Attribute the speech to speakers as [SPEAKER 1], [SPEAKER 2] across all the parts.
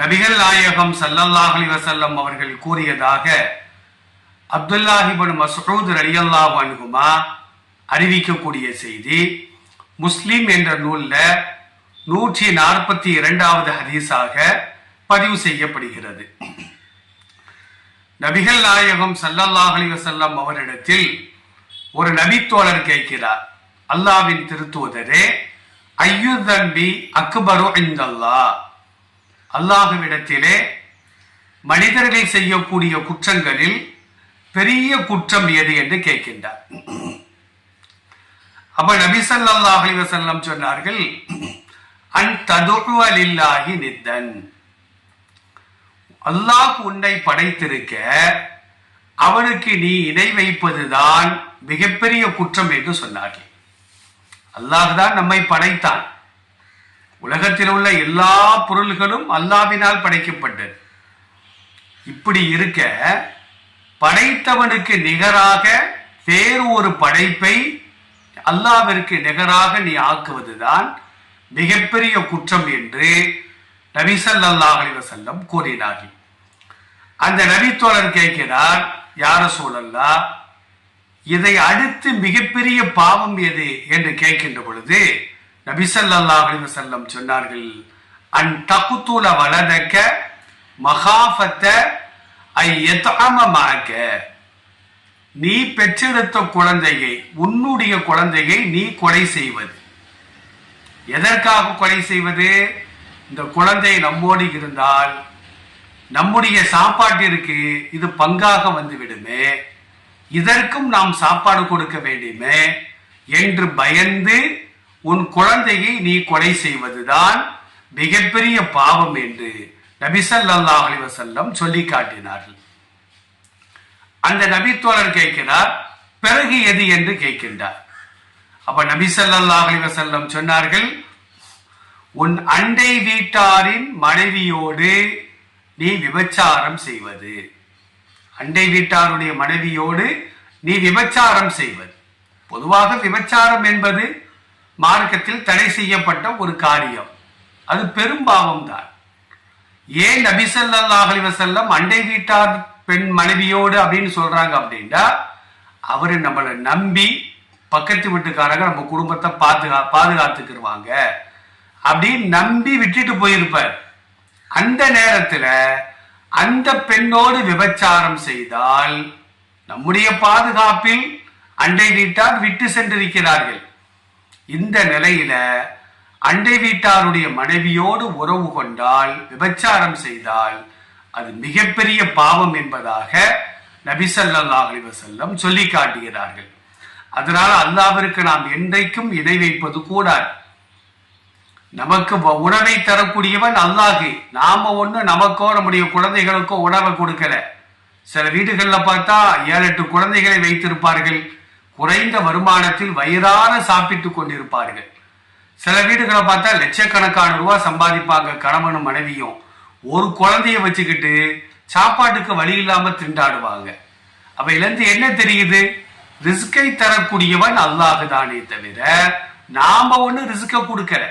[SPEAKER 1] நபிகள் நாயகம் சல்லல்லாஹ் அலிவசல்லம் அவர்கள் கூறியதாக அப்துல்லாஹிபன் மஸ்ஊத் ரலியல்லாஹு வன்குமா அறிவிக்கக்கூடிய செய்தி. முஸ்லிம் என்ற நூல்ல நூற்றி நாற்பத்தி இரண்டாவது ஹதீஸாக பதிவு செய்யப்படுகிறது. நபிகள் நாயகம் சல்லல்லாஹ் அலிவசல்லம் அவரிடத்தில் ஒரு நபித்தோழர் கேட்கிறார். அல்லாவின் திருத்துவதரே ஐயுதன்பி அக்பரு இந்தல்லா அல்லாஹுவிடத்திலே மனிதர்கள் செய்யக்கூடிய குற்றங்களில் பெரிய குற்றம் எது என்று கேட்கின்றார். அப்ப நபி ஸல்லல்லாஹு அலைஹி சொன்னார்கள் அன் ததுவலில்லாஹி நித்தன். அல்லாஹ் உன்னை படைத்திருக்க அவனுக்கு நீ இணை வைப்பதுதான் மிகப்பெரிய குற்றம் என்று சொன்னார்கள். அல்லாஹ் தான் நம்மை படைத்தான். உலகத்தில் உள்ள எல்லா பொருள்களும் அல்லாவினால் படைக்கப்பட்டது. இப்படி இருக்க படைத்தவனுக்கு நிகராக வேறு ஒரு படைப்பை அல்லாவிற்கு நிகராக நீ ஆக்குவதுதான் மிகப்பெரிய குற்றம் என்று நபிசல்லாஹ் அலி செல்லம் கூறினார்கள். அந்த நபித்தோழர் கேட்கிறார் யார சூழல்லா இதை அடுத்து மிகப்பெரிய பாவம் எது? என்று கேட்கின்ற பொழுது நபிசல்லா அலிவசல்லம் சொன்னார்கள் அன் தகுத்துல வலதக்க மகாஃபத்த ஐ எத்தாமமாக்க நீ பெற்றெடுத்த குழந்தையை உன்னுடைய குழந்தையை நீ கொலை செய்வது. எதற்காக கொலை செய்வது? இந்த குழந்தை நம்மோடு இருந்தால் நம்முடைய சாப்பாட்டிற்கு இது பங்காக வந்து விடுமே இதற்கும் நாம் சாப்பாடு கொடுக்க வேண்டுமே என்று பயந்து உன் குழந்தையை நீ கொலை செய்வதுதான் மிகப்பெரிய பாவம் என்று நபிசல்லா அலிவசல்லம் சொல்லி காட்டினார்கள். அந்த நபித்தோழர் கேட்கிறார் பிறகு எது என்று கேட்கின்றார். அப்ப நபிசல்லா அலிவசல்லம் சொன்னார்கள் உன் அண்டை வீட்டாரின் மனைவியோடு நீ விபச்சாரம் செய்வது. அண்டை வீட்டாருடைய மனைவியோடு நீ விபச்சாரம் செய்வது. பொதுவாக விபச்சாரம் என்பது மார்க்கத்தில் தடை செய்யப்பட்ட ஒரு காரியம். அது பெரும்பாவம் தான் ஏன் நபிசல்லாஹ் அலிவசல்லம் அண்டை வீட்டார் பெண் மனைவியோடு அப்படின்னு சொல்றாங்க அப்படின்னா அவரு நம்மளை நம்பி பக்கத்து வீட்டுக்காரங்க நம்ம குடும்பத்தை பாதுகா பாதுகாத்துக்கிடுவாங்க அப்படின்னு நம்பி விட்டுட்டு போயிருப்பார். அந்த நேரத்தில் அந்த பெண்ணோடு விபச்சாரம் செய்தால் நம்முடைய பாதுகாப்பில் அண்டை வீட்டார் விட்டு சென்றிருக்கிறார்கள். இந்த நிலையில அண்டை வீட்டாருடைய மனைவியோடு உறவு கொண்டால் விபச்சாரம் செய்தால் அது மிகப்பெரிய பாவம் என்பதாக நபிசல்லா அலிவசல்லம் சொல்லி காட்டுகிறார்கள். அதனால் அல்லாவிற்கு நாம் என்றைக்கும் இணை வைப்பது கூடாது. நமக்கு உணவை தரக்கூடியவன் அல்லாஹு நாம ஒண்ணு நமக்கோ நம்முடைய குழந்தைகளுக்கோ உணவை கொடுக்கல. சில வீடுகளில் பார்த்தா ஏழு எட்டு குழந்தைகளை வைத்திருப்பார்கள். குறைந்த வருமானத்தில் வயிறார சாப்பிட்டு கொண்டிருப்பார்கள். சில வீடுகளை பார்த்தா லட்சக்கணக்கான ரூபாய் சம்பாதிப்பாங்க கணவனும் மனைவியும். ஒரு குழந்தைய வச்சுக்கிட்டு சாப்பாட்டுக்கு வழி இல்லாம திண்டாடுவாங்க. அப்ப இருந்து என்ன தெரியுது? ரிஸ்கை தரக்கூடியவன் அல்லாஹு தானே தவிர நாம ஒண்ணு ரிஸ்க கொடுக்கல.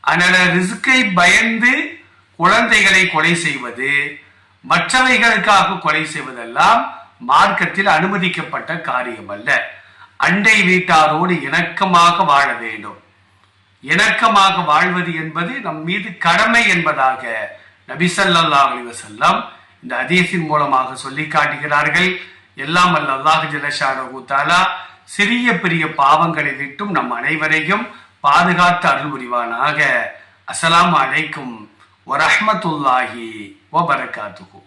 [SPEAKER 1] அதனால ரிஸ்கை பயந்து குழந்தைகளை கொலை செய்வது மற்றவைகளுக்காக கொலை செய்வதெல்லாம் மார்க்கத்தில் அனுமதிக்கப்பட்ட காரியம் அல்ல அண்டை வீட்டாரோடு இணக்கமாக வாழ வேண்டும். இணக்கமாக வாழ்வது என்பது நம் மீது கடமை என்பதாக நபிசல்லா அலிவசல்லாம் இந்த அதீசின் மூலமாக சொல்லி காட்டுகிறார்கள். எல்லாம் அல்ல அல்லாஹ் ஜலஷாரூத்தாலா சிறிய பெரிய பாவங்களை விட்டும் நம் அனைவரையும் பாதுகாத்து அருள் புரிவானாக. அஸ்லாம் அலைக்கும் வரஹ்மத்துல்லாஹி வபரகாத்துஹு